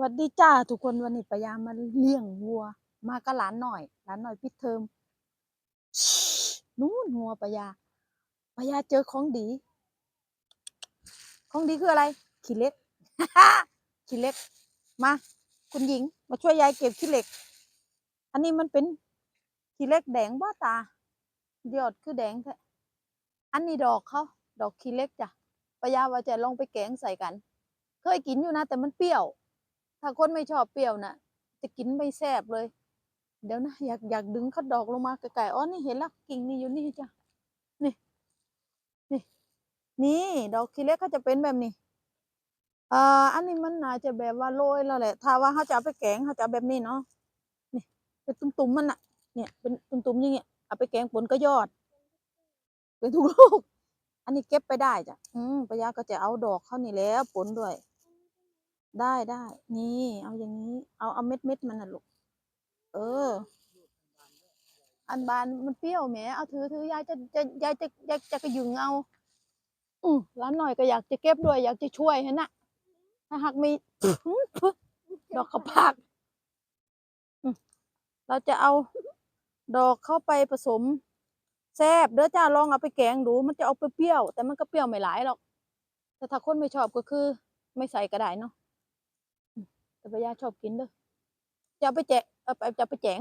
วัสดีจ้าทุกคนวันนี้ปายามาเลี้ยงวัว มากับหลานหน่อยหลานหน่อยปิดเทอมนู่นวัวปายาปายาเจอของดี ของดีคืออะไร ขี้เล็กขี้เล็ก มา คุณหญิง มาช่วยยายเก็บขี้เหล็ก อันนี้มันเป็นขี้เล็กแดงบ้าตา ยอดคือแดงแท้อันนี้ดอกเขาดอกขี้เล็กจ้ะปายาว่าจะลองไปแกงใส่กัน เคยกินอยู่นะแต่มันเปรี้ยว ถ้าคนไม่ชอบเปรี้ยวน่ะ จะกินไม่แซ่บเลย เดี๋ยวนะอยากอยากดึงเขาดอกลงมาไกลๆอ๋อนี่เห็นล้วกิ่งนี่อยู่นี่จ้ะนี่ นี่ นี่ ดอกขี้เล็กเขาจะเป็นแบบนี้อ่าอันนี้มันน่าจะแบบว่าโรยแล้วแหละ ถ้าว่าเขาจะเอาไปแกงเขาจะาแบบนี้เนาะนี่เป็นตุ่มๆมันน่ะเนี่ย เป็นตุ่มๆอย่างเงี้ยเอาไปแกงผลก็ยอด เป็นทุกลูก อันนี้เก็บไปได้จ้ะอืมปะยาก็จะเอาดอกเขานี่แล้วผลด้วย ได้ได้นี่ เอาอย่างนี้ เอาเอาเม็ดเม็ดมันน่ะลูก เออ อันบานมันเปรี้ยวแหมเอาถือถือยายจะจะยายจะยายจะกระยึงเอา อือร้านหน่อยก็อยากจะเก็บด้วย อยากจะช่วยฮะน่ะถ้าหากมีดอกกระพากอืมเราจะเอาดอกเข้าไปผสมแซ่บเด้อจ้าลองเอาไปแกงดูมันจะเอาไปเปรี้ยว แต่มันก็เปรี้ยวไม่หลายหรอก แต่ถ้าคนไม่ชอบก็คือ ไม่ใส่ก็ได้เนาะ แต่ปายาชอบกินเด้อจะเอาไปแจกเอาไปจะเอาไปแจง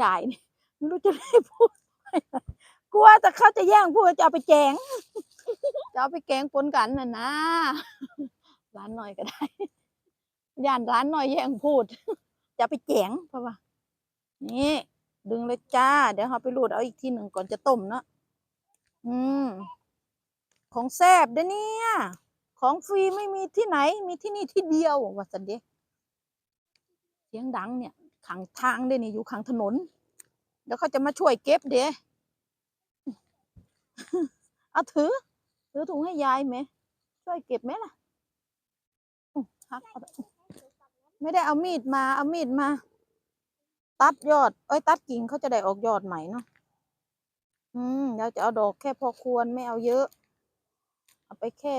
ยายนี่ไม่รู้จะได้พูดกลัวแต่เขาจะแย่งพูดจะเอาไปแจงจะเอาไปแกงปนกันน่ะนะร้านหน่อยก็ได้ย่านร้านหน่อยแย่งพูด จะเอาไปแจงเพราะว่านี่ดึงเลยจ้า เดี๋ยวเราไปรูดเอาอีกทีหนึ่งก่อนจะต้มเนาะอืม ของแซบเด้อเนี่ย ของฟรีไม่มีที่ไหน มีที่นี่ที่เดียวว่าสันเดะเสียงดังเนี่ยขังทางเด้นี่อยู่ขังถนน เดี๋ยวเขาจะมาช่วยเก็บเด้เอาถือถือถุงให้ยายไหมช่วยเก็บไหมล่ะพักไม่ได้เอามีดมาเอามีดมา ตัดยอด เอ้ยตัดกิ่งเขาจะได้ออกยอดใหม่เนาะอืมเราจะเอาดอกแค่พอควรไม่เอาเยอะ เอาไปแค่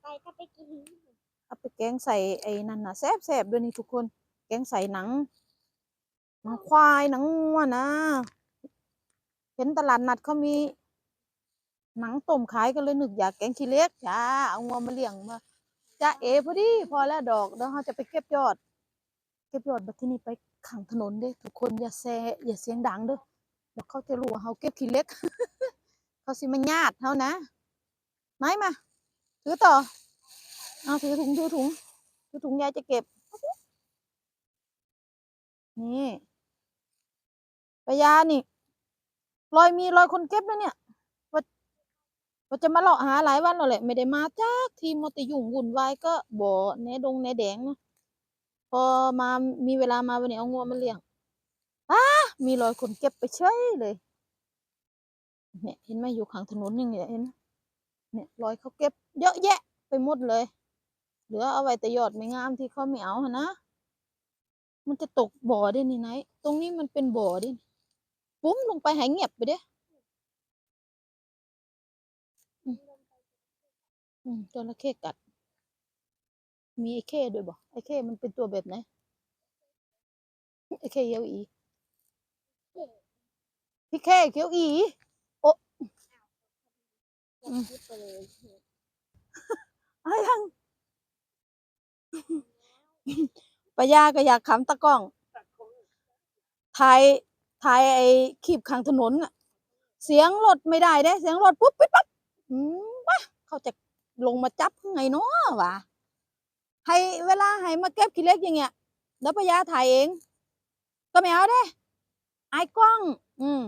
ไปก็ไปกินเอาไปแกงใส่ไอ้นั่นนะแซ่บแซบด้วยนี่ทุกคน แกงใส่หนังหนังควายหนังงัวนะ เห็นตลาดนัดเขามี หนังต้มขายก็เลยนึกอยากแกงขี้เล็กจ้าเอางัวมาเลี้ยงมาจ้าเอพอดี พอแล้วดอกเดี๋ยวเราจะไปเก็บยอด เก็บยอดบัดที่นี่ไปขังถนนเด้ทุกคนอย่าแซะอย่าเสียงดังเด้อเดี๋ยวเขาจะรู้ว่าเราเก็บขี้เล็ก เขาสิมาญาติเขานะไหนมา ถือต่อ เอาถือถุงถือถุงถือถุงยายจะเก็บ นี่ปยานี่ รอยมีรอยคนเก็บนะเนี่ยว่าว่าจะมาเลาะหาหลายวันแล้วแหละ ไม่ได้มาจากทีมมติยุ่งวุ่นวายก็บ่แนดงแนแดงนะพอมามีเวลามาวันนี้เอางัวมาเลี้ยงอ้ามีรอยคนเก็บไปเฉยเลย เนี่ยเห็นไหมอยู่ข้างถนนอย่างเงี้ยเห็นไหม เนี่ยรอยเขาเก็บเยอะแยะไปหมดเลย เหลือเอาไว้แต่ยอดไม่งามที่เขาไม่เอาหนนะ มันจะตกบ่อได้นี่ไหน ตรงนี้มันเป็นบ่อดิปุ้มลงไปหายเงียบไปเด้อืมอืมจระเข้กัด มีไอ้เข้ด้วยบ่ไอ้เข้มันเป็นตัวแบบไหนไอ้เข้เขียวอีพี่เข้เขียวอี อืมไปเลยเอายังปายาก็อยากขำตะกล้องถ่ายถ่ายไอ้ขีบข้างถนนน่ะ เสียงรถไม่ได้เด้ เสียงรถปุ๊บปิ๊บปั๊บอืมวะเขาจะลงมาจับไงเนาะวะให้เวลาให้มาเก็บขี้เล็กอย่างเงี้ยแล้วปายาถ่ายเอง ก็ไม่เอาเด้อายกล้อง อืม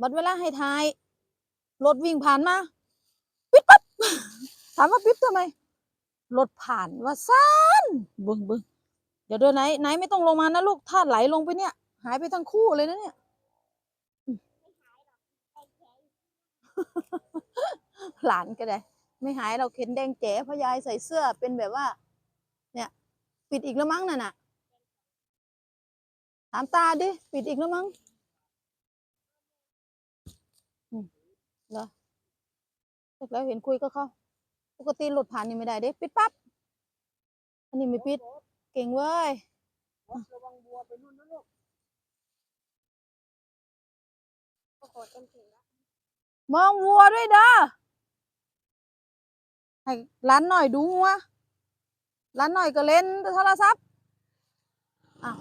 บัดเวลาให้ถ่ายรถวิ่งผ่านมา ปิ๊บปั๊บถามว่าปิ๊บทำไมรถผ่านว่าซ่านบึ้งบึ้งเดี๋ยวเดินไหนไหนไม่ต้องลงมานะลูกถ้าไหลลงไปเนี่ย หายไปทั้งคู่เลยนะเนี่ยหลานก็ได้ ไม่หายเราเข็นแดงแจ๋พยายใส่เสื้อเป็นแบบว่า เนี่ย ปิดอีกแล้วมั้งน่ะน่ะถามตาดิ ปิดอีกแล้วมั้งอืมเหรอเสร็จ แล้วเห็นคุยก็เข้าไปปกติรถผ่านนี่ไม่ได้เด้ปิดปั๊บ อันนี้ไม่ปิด เก่งเว้ยระวังบัวไปนู่นนะลูกโอ้โหเต็มถึงแล้วมองวัวด้วยเด้อให้ร้านหน่อยดูวัวร้านหน่อยก็เล่นโทรศัพท์อ้าว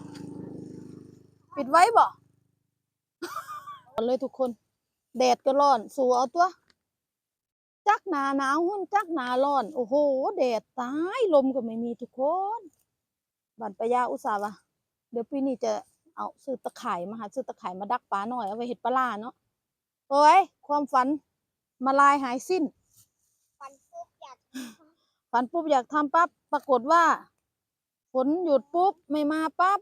ปิดไว้บ่เลยทุกคน แดดก็ร้อน สู้เอาตัว จักหนาหนาวหุ่นจักหนาร้อน โอ้โหแดดตายลมก็ไม่มีทุกคนบันปะยาอุตส่าห์วะเดี๋ยวปีนี้จะเอาซื้อตะข่ายมาหาซื้อตะข่ายมาดักปลาหน่อยเอาไว้เห็ดปลาล่าเนาะโอ้ยความฝันมาลายหายสิ้นฟันปุ๊บอยากฝันปุ๊บอยากทำปั๊บปรากฏว่าฝนหยุดปุ๊บไม่มาปั๊บ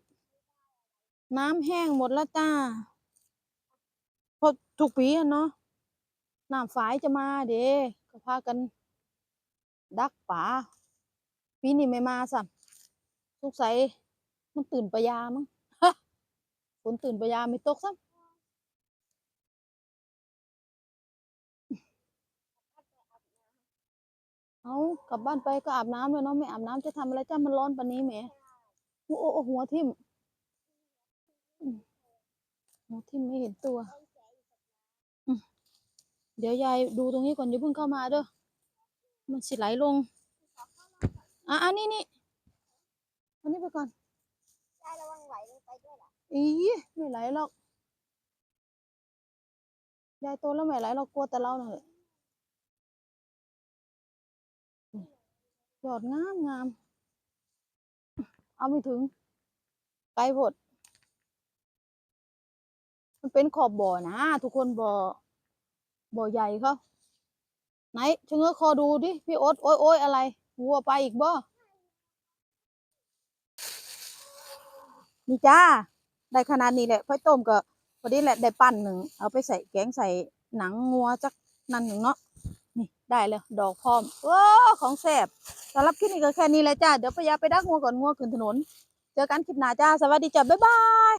น้ำแห้งหมดแล้วจ้าเพราะทุกปีอะเนาะน้ำฝายจะมาเด้ ก็พากัน ดักป่าปีนี้ไม่มาสัมสงสัยมันตื่นปะยามั้งฝนตื่นปะยาไม่ตกซ้ำเอากลับบ้านไปก็อาบน้ำเลยเนาะไม่อาบน้ำจะทำอะไรจ้ามันร้อนปานนี้แหมโอ้โอ้หัวทิ่มหัวทิ่มไม่เห็นตัว เดี๋ยวยายดูตรงนี้ก่อนอย่าเพิ่งเข้ามาเด้อ มันสิไหลลง อะอันนี้นี่อันนี้ไปก่อนได้ระวังไหลลงไปด้วยล่ะอีไม่ไหลหรอก ยายโตแล้วไม่ไหลเรากลัวแต่เราเนี่ยยอดงามงาม เอาไม่ถึง ไกลโพดมันเป็นขอบบ่อนะ ทุกคนบ่อ บ่อใหญ่เขาไหนชะเง้อคอดูดิพี่โอ๊ตโอ๊ยโอ๊ยอะไรวัวไปอีกบ่นี่จ้า ได้ขนาดนี้แหละค่อยต้มก็พอดีแหละได้ปั้นหนึ่งเอาไปใส่แกงใส่หนังงัวจักนั่นหนึ่งเนาะนี่ได้เลยดอกพร้อมว้าของแซ่บสำหรับคลิปนี้ก็แค่นี้แหละจ้า เดี๋ยวพยาไปดักงัวก่อนงัวขึ้นถนน เจอกันคลิปหน้าจ้า สวัสดีจ้า บ๊ายบาย